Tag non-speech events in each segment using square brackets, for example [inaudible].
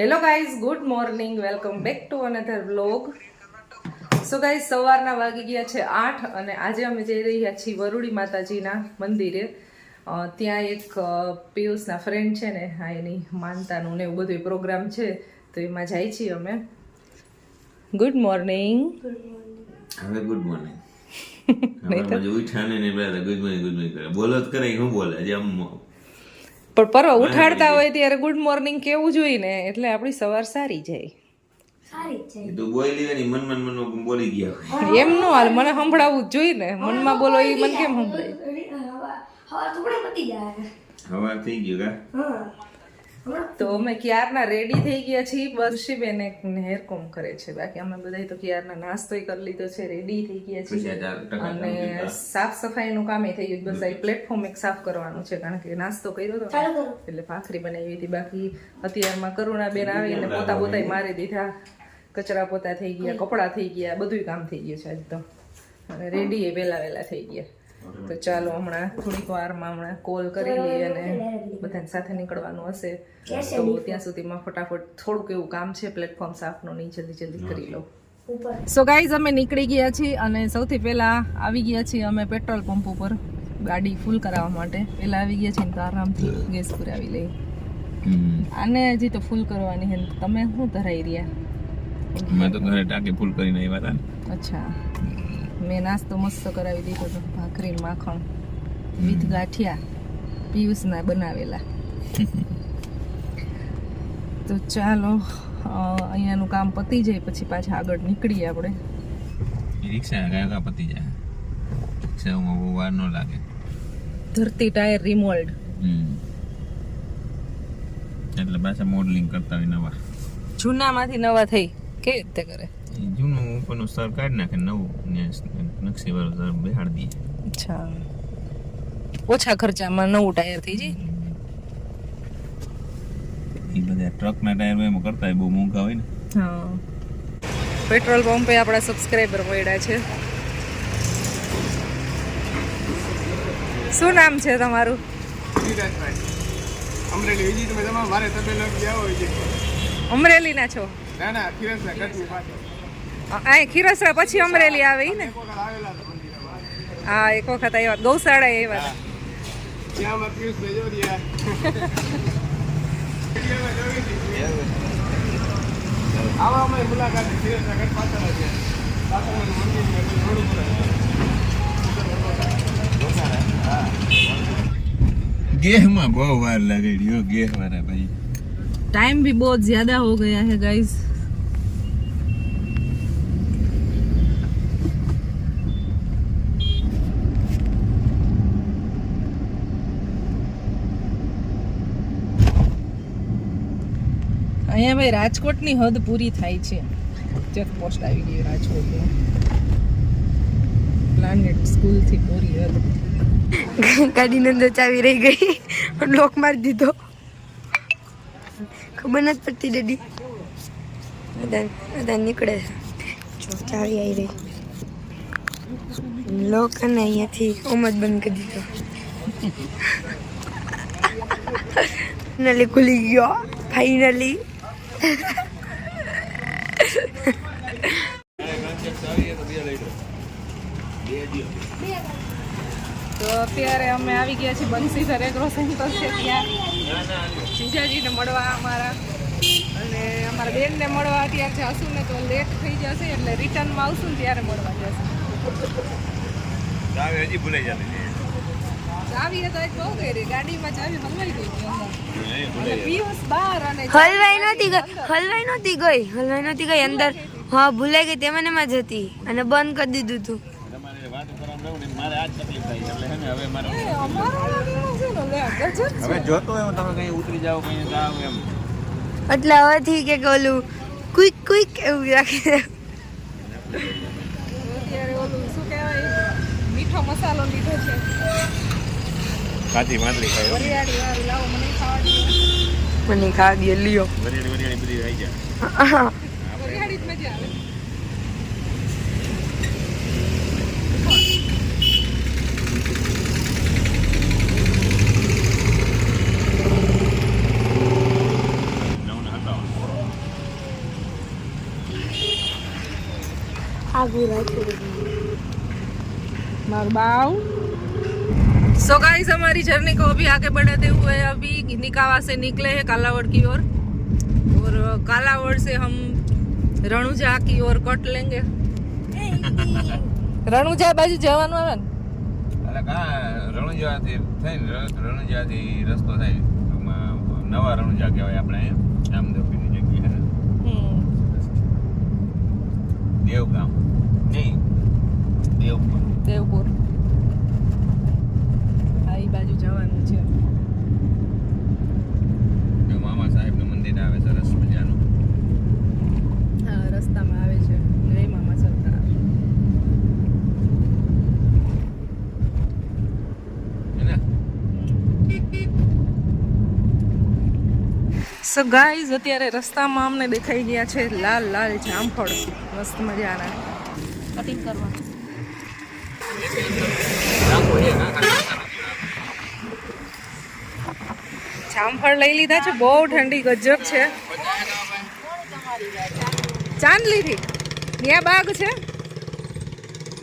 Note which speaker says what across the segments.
Speaker 1: Hello guys good morning welcome back to another vlog so guys સવારના વાગી ગયા છે આઠ અને આજે અમે જઈ રહ્યા છીએ વરુડી માતાજીના મંદિરે. ત્યાં એક પિયુષના ફ્રેન્ડ છે ને હા એની માનતાનું ને એવું બધું પ્રોગ્રામ છે તો એમાં જાય છીએ અમે. ગુડ મોર્નિંગ
Speaker 2: હવે ગુડ મોર્નિંગ ગુડ મોર્નિંગ બોલો જ કરે શું બોલે? જે આમ
Speaker 1: પણ પરો ઉઠાડતા હોય ત્યારે ગુડ મોર્નિંગ કેવું જોઈએ ને? એટલે આપણી સવાર સારી જાય.
Speaker 2: એ તો બોલી એની મન મન મન બોલી ગયા હોય.
Speaker 1: એમ નો હાલ મને સંભળાવવું જ જોઈએ ને. મનમાં બોલો એ મને કેમ સંભળાય?
Speaker 2: હવા થઈ ગયું કા?
Speaker 1: તો અમે ક્યારના રેડી થઈ ગયા છીએ? બર્ષીબેન એક હેર કોમ કરે છે. બાકી અમે બધા તો ક્યારના નાસ્તો કરી લીધો છે રેડી થઈ ગયા છીએ. અને સાફ સફાઈનું કામ થઈ ગયું બસ આ પ્લેટફોર્મ એક સાફ કરવાનું છે. કારણ કે નાસ્તો કર્યો હતો એટલે ભાખરી બનાવી હતી. બાકી અત્યારમાં કરુણા બેન આવી અને પોતા પોતાય મારી દીધા. કચરા પોતા થઈ ગયા કપડાં થઈ ગયા બધુંય કામ થઈ ગયું છે આજ તો. અને રેડી એ વહેલા વહેલા થઈ ગયા. તો ચાલો હમણાં થોડીક વારમાં હમણાં કોલ કરી લઈએ અને બધાને સાથે નીકળવાનું હશે. તો ત્યાં સુધીમાં ફટાફટ થોડુંક એવું કામ છે પ્લેટફોર્મ સાફનું નહીં જલ્દી જલ્દી કરી લઉં સો ગાઈઝ અમે નીકળી ગયા છીએ અને સૌથી પહેલા આવી ગયા છીએ અમે પેટ્રોલ પંપ ઉપર ગાડી ફૂલ કરાવવા માટે. પહેલાં આવી ગયા છીએ ને તો આરામથી ગેસ પુરાવી લઈએ. આને હજી તો ફૂલ કરવાની હે ને. તમે શું ધરાઈ રહ્યા?
Speaker 2: મેં તો ઘરે ટાંકી ફૂલ કરીને આવ્યા હતા
Speaker 1: અચ્છા. મેં નાસ્તો મસ્ત કરાવી દીધો હતો ભાખરી માખણ વિથ ગાંઠિયા પિયુષના બનાવેલા. તો ચાલો અહીંયાનું કામ પતી જાય પછી પાછા આગળ નીકળીએ આપણે.
Speaker 2: રિક્ષા કયા પતી જાય? રિક્ષામાં બહુ વાર ન લાગે.
Speaker 1: ધરતી ટાયર રિમોલ્ડ.
Speaker 2: એટલે પાછા મોડલિંગ કરતા હોય નવા.
Speaker 1: જૂનામાંથી નવા થઈ કેવી રીતે કરે?
Speaker 2: જૂનું ઉપરનું સ્તર કાઢી નાખે નવું ને નકશી વાળું સ્તર બેહાડી દઈએ.
Speaker 1: અચ્છા. ઓછા ખર્ચામાં નવું ટાયર થઈ જાય?
Speaker 2: એ બધા ટ્રકના ટાયર એમાં કરતા હોય બહુ મોંઘા હોય ને.
Speaker 1: હા. પેટ્રોલ પંપે આપણા સબસ્ક્રાઈબર મળ્યા છે. શું નામ છે તમારું?
Speaker 3: અમરેલી વિજી તમે તમારા મારે તમે ગયા હોય છે
Speaker 1: અમરેલીના છો?
Speaker 3: ના ના ધીરજના
Speaker 1: આ ખીરસરા પછી અમરેલી આવે ને? હા એક વખત આવ્યા ગૌશાળા આવ્યા
Speaker 2: ગેહમાં બહુ વાર લાગે ગેહ રહ્યા ભાઈ.
Speaker 1: ટાઈમ મુલાકાત બહુ જ્યાદા હો ગયા હે મંદિર અહીંયા ભાઈ રાજકોટની હદ પૂરી થાય છે. ચેકપોસ્ટ આવી ગઈ રાજકોટ. પ્લાનેટ સ્કૂલથી પૂરી હદ.
Speaker 4: ગાડીની અંદર ચાવી રહી ગઈ. લોક મારી દીધો. ખબર નથી પડતી ડેડી બધા નીકળે જો ચાવી આવી રહી. લોક અને અહીંયાથી ઓમ બંધ કરી દીધો. ફાઇનલી ખુલી ગયો. ફાઇનલી
Speaker 1: તો અત્યારે અમે આવી ગયા છીએ બંસીધર એગ્રો સેન્ટર છે ત્યાં. જીજાજીને મળવા અમારા. અને અમારા બેનને મળવા અત્યારે જાશું ને તો લેટ થઈ જશે એટલે રિટર્નમાં આવશું ને ત્યારે મળવા જશે.
Speaker 2: હજી ભૂલાઈ જતી
Speaker 1: ચાવી તો એક બહુ કરી ગાડીમાં ચાવી હલવાઈ ગઈ હતી અંદર. અને પિયુષ બહાર અને
Speaker 4: હલવાઈ નહોતી ગઈ હલવાઈ નહોતી ગઈ હલવાઈ નહોતી ગઈ અંદર. હા ભૂલાઈ ગઈ તેમાં એમાં જ હતી અને બંધ કરી દીધું હતું
Speaker 2: એટલે
Speaker 4: હવેથી કે ઓલું ક્વિક ક્વિક એવું રાખી.
Speaker 1: અત્યારે ઓલું શું કહેવાય મીઠો મસાલો લીધો છે.
Speaker 2: કાચી માછલી ખાય
Speaker 1: મને ખાવા
Speaker 4: દે. લ્યો.
Speaker 2: વરિયાળી વરિયાળી બધી આવી જાય.
Speaker 1: વરિયાળી જ મજા આવે. Agora, Marbau. सो गाइस हमारी जर्नी को अभी आगे बढ़ाते हुए अभी निकावा से निकले हैं कालावड़ की ओर और, और कालावड़ से हम રણુજા કી ઓર કટ લેંગે. [laughs] રણુજા બાજુ જવાનું આવે ને?
Speaker 2: એટલે કા રણુજા થી થઈને રણુજા થી રસ્તો થાય. નવા રણુજા કહેવાય આપણે રામદેવપીરની
Speaker 1: જગ્યા
Speaker 2: દેવગામ. નહીં દેવપુર.
Speaker 1: દેવપુર. બાજુ જવાનું છે.
Speaker 2: મામા સાહેબનું મંદિર આવે સરસ મજાનું
Speaker 1: હા રસ્તામાં આવે છે. જય મામા સરકાર સો ગાઈઝ અત્યારે રસ્તામાં અમને દેખાઈ ગયા છે લાલ લાલ જામફળ. મસ્ત મજાના. કટિંગ કરવાનું. જામફળ લઈ લીધા છે. બહુ ઠંડી ગજબ છે. ચાંદલીથી ત્યાં બાગ છે?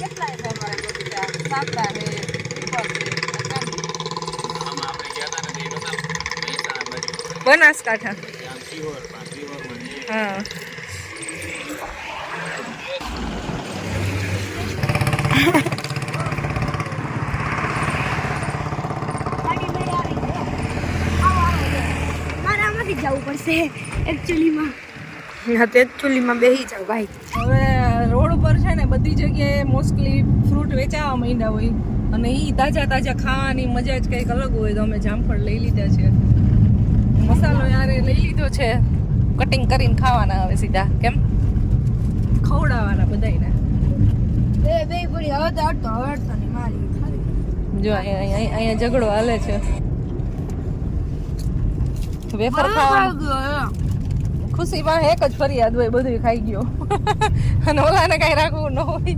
Speaker 2: હા
Speaker 1: બનાસકાંઠા.
Speaker 2: ત્યાં સિહોરમાં સિહોરમાં છે.
Speaker 1: હા
Speaker 4: મારે આમાંથી જવું પડશે. એકચ્યુઅલીમાં હા તો એકચ્યુઅલીમાં બેસી જાવ ભાઈ
Speaker 1: હવે રોડ ઉપર છે ને બધી જગ્યાએ મોસ્ટલી ફ્રૂટ વેચાવા માંડ્યા હોય. અને એ તાજા તાજા ખાવાની મજા જ કંઈક અલગ હોય તો અમે જામફળ લઈ લીધા છે. મસાલો યારે લઈ લીધો છે. કટિંગ કરીને ખાવાના હવે સીધા. કેમ? ખવડાવવાના બધાયને.
Speaker 4: બે બે પડી હવે તો અડતો હવે અડતો નહીં મારી.
Speaker 1: જો અહીંયા અહીંયા અહીંયા ઝઘડો હાલે છે. વેફર ખાવા ખુશીમાં એક જ ફરિયાદ હોય બધું ખાઈ ગયો. [laughs] અને ઓલાને કઈ રાખવું ન હોય.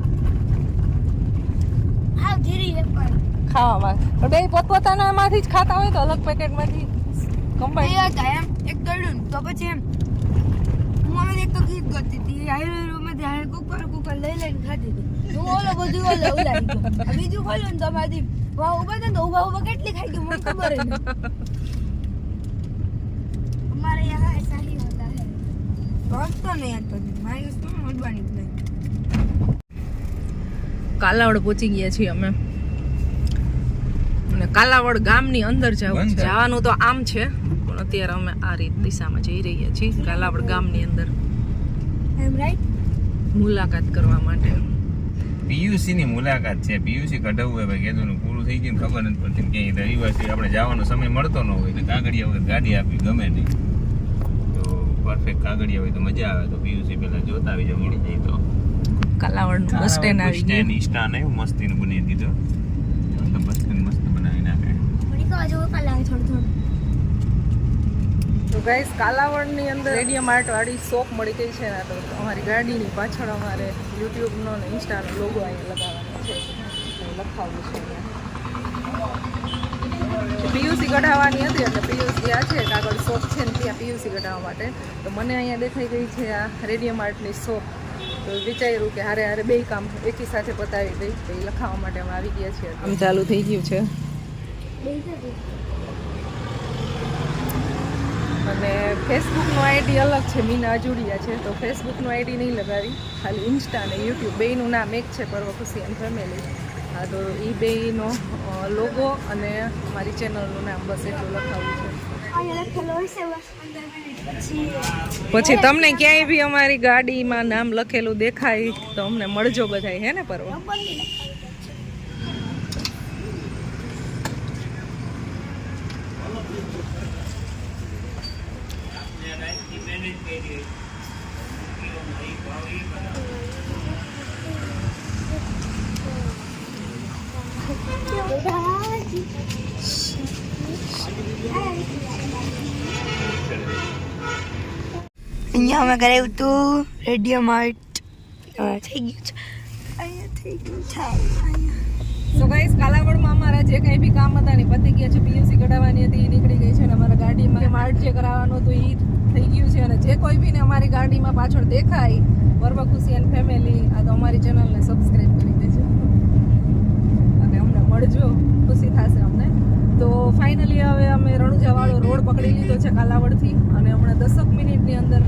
Speaker 1: ખાવામાં. પણ બે પોતપોતાના માંથી જ ખાતા હોય તો અલગ પેકેટમાંથી કમ્બાઈન
Speaker 4: હતા એમ એક દડું તો પછી એમ. હું એક તો ગીત ગતી હતી. હાઈવે માં ત્યાં કુકર કુકર લઈ લઈને ખાતી હતી. હું ઓલો બધું ઓલો ઉલાઈ બીજું ખોલ્યું ને તમારી વાહ ઊભા હતા તો ઊભા ઊભા કેટલી ખાઈ ગયું મને ખબર જ વાંચતો નહીં હતો મારી વસ્તુ જ નહીં
Speaker 1: કાલાવડ પહોંચી ગયા છીએ અમે. અને કાલાવડ ગામની અંદર જવું. જવાનું તો આમ છે પણ અત્યારે અમે આ રીત દિશામાં જઈ રહ્યા છીએ કાલાવડ ગામની અંદર.
Speaker 4: એમ રાઈટ
Speaker 1: મુલાકાત કરવા માટે.
Speaker 2: પીયુસી ની મુલાકાત છે. પીયુસી કઢાવવું હોય કીધું ને પૂરું થઈ ગયું ને ખબર નથી પડતી ક્યાંય રવિવારથી આપણે જવાનો સમય મળતો ન હોય એટલે કાગળિયા વગર ગાડી આપી ગમે નહીં. પરફેક્ટ કાગળિયા હોય તો મજા આવે તો પીયુસી પેલા જોતા આવી જાય મળી જાય તો.
Speaker 1: કાલાવડ બસ સ્ટેન્ડ આવી ગયું.
Speaker 2: સ્ટેન્ડ સ્ટાન આવ્યું મસ્તીનું બનાવી દીધો. એટલે બસ સ્ટેન્ડ મસ્ત બનાવી નાખે
Speaker 1: તો ગાઈસ કાલાવડની અંદર રેડિયમ માર્ટ વાળી શોપ મળી ગઈ છે ને તો અમારી ગાડીની પાછળ અમારે યુટ્યુબનો ને ઇન્સ્ટાનો લોગો અહીંયા લગાવવાનો છે. લખાવ્યું છે પીયુસી કઢાવવાની હતી એટલે આ છે કાગળ શોપ છે ને ત્યાં પીયુસી કઢાવવા માટે. તો મને અહીંયા દેખાઈ ગઈ છે આ રેડિયમ આર્ટની શોપ તો વિચાર્યું કે હારે હારે બે કામ એકી સાથે પતાવી દઈ. તો એ લખાવવા માટે અમે આવી ગયા છીએ. આમ ચાલુ થઈ ગયું છે. અને ફેસબુકનું આઈડી અલગ છે મીના અજુડિયા છે. તો ફેસબુકનું આઈડી નહીં લગાવી. ખાલી ઇન્સ્ટા અને યુટ્યુબ બેયનું નામ એક છે પર્વ ખુશી એન્ડ ફેમિલી હા તો એ બેયનો લોગો અને મારી ચેનલનું નામ બસ એટલું લખાવ્યું છે.
Speaker 4: પછી
Speaker 1: તમને ક્યાંય બી અમારી ગાડીમાં નામ લખેલું દેખાય તો અમને મળજો બધાય, હે ને, પર્વ?
Speaker 4: અહીંયા અમે કરાવ્યું હતું રેડિયો માર્ટ. થઈ ગયું છે. અહીંયા થઈ ગયું છે.
Speaker 1: સો ગાઈસ કાલાવડમાં અમારા જે કંઈ બી કામ હતા ને પતી ગયા છે. પીયુસી કઢાવવાની હતી એ નીકળી ગઈ છે અને અમારા ગાડીમાં. માર્ટ જે કરાવવાનું હતું એ થઈ ગયું છે. અને જે કોઈ બી ને અમારી ગાડીમાં પાછળ દેખાય વર્વ ખુશી એન્ડ ફેમિલી આ તો અમારી ચેનલને સબસ્ક્રાઈબ કરી દેજો. અને અમને મળજો. ફાઇનલી હવે અમે રણુજાવાળો રોડ પકડી લીધો છે કાલાવડથી અને હમણાં દસક મિનિટની અંદર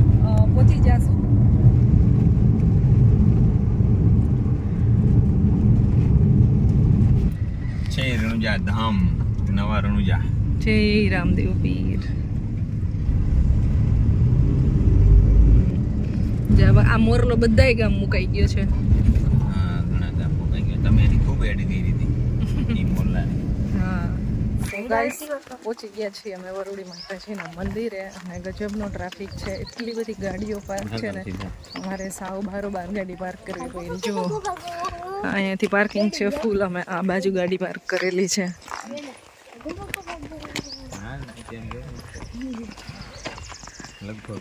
Speaker 1: પહોંચી જશું.
Speaker 2: છે રણુજા ધામ નવા રણુજા.
Speaker 1: જય રામદેવ પીર. આ મોરલો બધાય ગામ મુકાઈ ગયો છે.
Speaker 2: હા ઘણા ગામ મુકાઈ ગયો. તમે એની ખૂબ એડ કરી
Speaker 1: ગાઈસ પહોંચી ગયા છીએ અમે વરુડી માતાજીના મંદિરે. અને ગજબનો ટ્રાફિક છે એટલી બધી ગાડીઓ પાર્ક છે ને. અમારે સાવ બારોબાર ગાડી પાર્ક કરવી પડી. જુઓ અહીંયાથી પાર્કિંગ છે ફૂલ અમે આ બાજુ ગાડી પાર્ક કરેલી છે.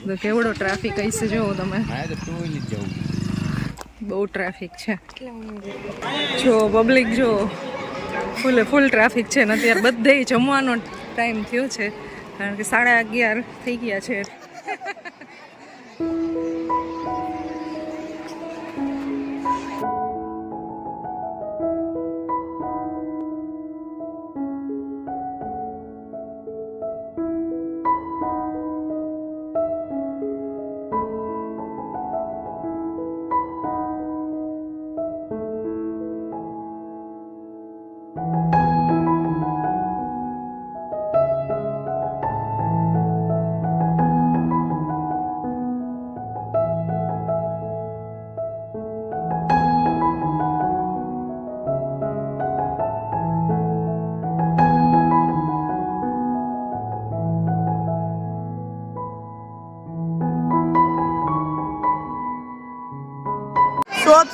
Speaker 1: તો કેવડો ટ્રાફિક હશે જોવો તમે. બહુ ટ્રાફિક છે. જો પબ્લિક જો. ફૂલે ફૂલ ટ્રાફિક છે ને અત્યારે બધે જમવાનો ટાઈમ થયો છે. કારણ કે સાડા અગિયાર થઈ ગયા છે.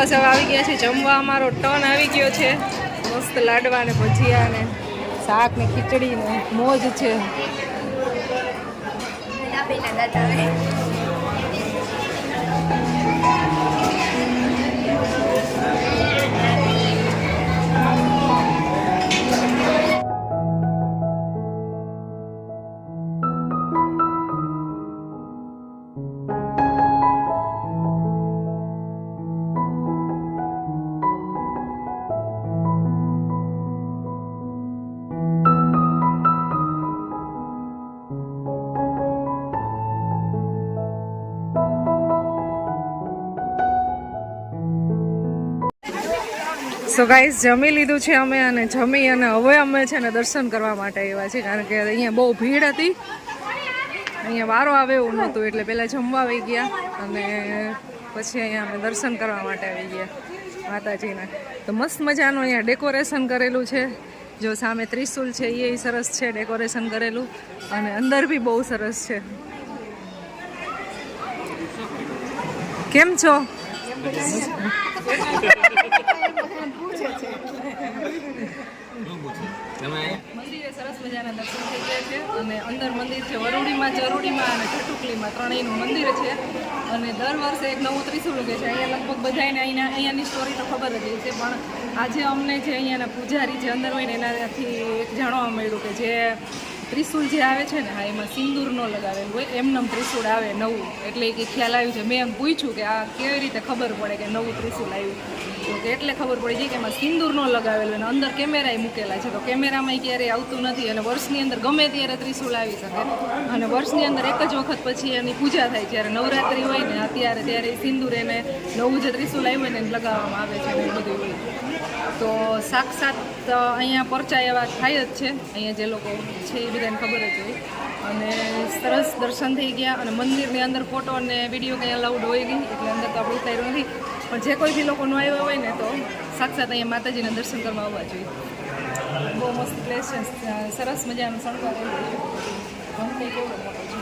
Speaker 1: બસ હવે આવી ગયા છે. જમવા અમારો ટર્ન આવી ગયો છે. મસ્ત લાડવા ને ભજીયા ને શાક ને ખીચડી ને મોજ છે. સો ગાઈસ જમી લીધું છે અમે અને જમી અને હવે અમે છે ને દર્શન કરવા માટે આવ્યા છે કારણ કે અહીંયા બહુ ભીડ હતી. અહીંયા વારો આવે એવું નહોતું, એટલે પહેલાં જમવા આવી ગયા અને પછી અહીંયા અમે દર્શન કરવા માટે આવી ગયા માતાજીના. તો મસ્ત મજાનું અહીંયા ડેકોરેશન કરેલું છે. જો સામે ત્રિશુલ છે, એ સરસ છે ડેકોરેશન કરેલું અને અંદર બી બહુ સરસ છે. કેમ છો?
Speaker 2: તમે
Speaker 1: મંદિરે સરસ મજાના દર્શન થઈ ગયા છે અને અંદર મંદિર છે વરુડીમાં ચરુડીમાં અને ચટુકલીમાં ત્રણેયનું મંદિર છે. અને દર વર્ષે એક નવું ત્રિશુલ ઉગે છે. અહીંયા લગભગ બધાને અહીંયા અહીંયાની સ્ટોરી તો ખબર જ છે પણ આજે અમને જે અહીંયાના પૂજારી જે અંદર હોય ને એનાથી જાણવા મળ્યું કે જે ત્રિશુલ જે આવે છે ને, હા, એમાં સિંદૂર ન લગાવેલું હોય, એમનેમ ત્રિશુળ આવે નવું. એટલે એ ખ્યાલ આવ્યું છે. મેં એમ પૂછ્યું કે આ કેવી રીતે ખબર પડે કે નવું ત્રિશુલ આવ્યું? તો કે એટલે ખબર પડી જાય કે એમાં સિંદૂર ન લગાવેલું અને અંદર કેમેરાએ મૂકેલા છે. તો કેમેરામાં ક્યારેય આવતું નથી અને વર્ષની અંદર ગમે ત્યારે ત્રિશુલ આવી શકે. અને વર્ષની અંદર એક જ વખત પછી એની પૂજા થાય જ્યારે નવરાત્રિ હોય ને, અત્યારે ત્યારે સિંદૂર એને નવું જે ત્રિશુલ આવ્યું હોય ને લગાવવામાં આવે છે એવું બધું. હોય તો સાક્ષાત અહીંયા પરચા એવા થાય જ છે. અહીંયા જે લોકો છે એ બધાને ખબર જ હોય. અને સરસ દર્શન થઈ ગયા અને મંદિરની અંદર ફોટો અને વીડિયો કંઈ અલાઉડ હોય નહીં, એટલે અંદર તો આપણે ઉતાર્યું નથી. પણ જે કોઈ બી લોકો ન આવ્યા હોય ને તો સાક્ષાત અહીંયા માતાજીના દર્શન કરવા આવવા જોઈએ. બહુ મસ્ત પ્લેસ છે. સરસ મજાનો શણગાર કેવો મોટો છે.